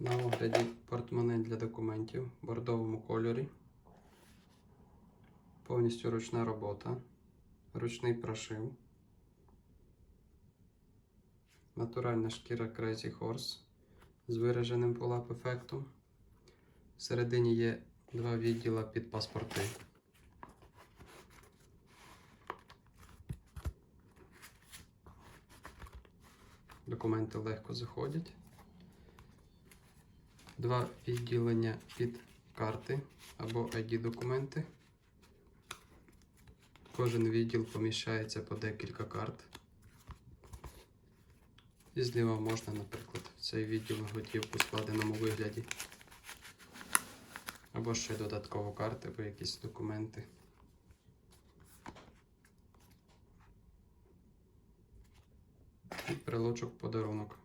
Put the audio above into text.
На огляді портмоне для документів в бордовому кольорі. Повністю ручна робота, ручний прошив. Натуральна шкіра Crazy Horse з вираженим полап ефектом. Всередині є два відділа під паспорти. Документи легко заходять. Два відділення під карти або ID-документи. Кожен відділ поміщається по декілька карт. І зліва можна, наприклад, цей відділ готівку складеному вигляді. Або ще додатково карти, або якісь документи. І прилочок подарунок.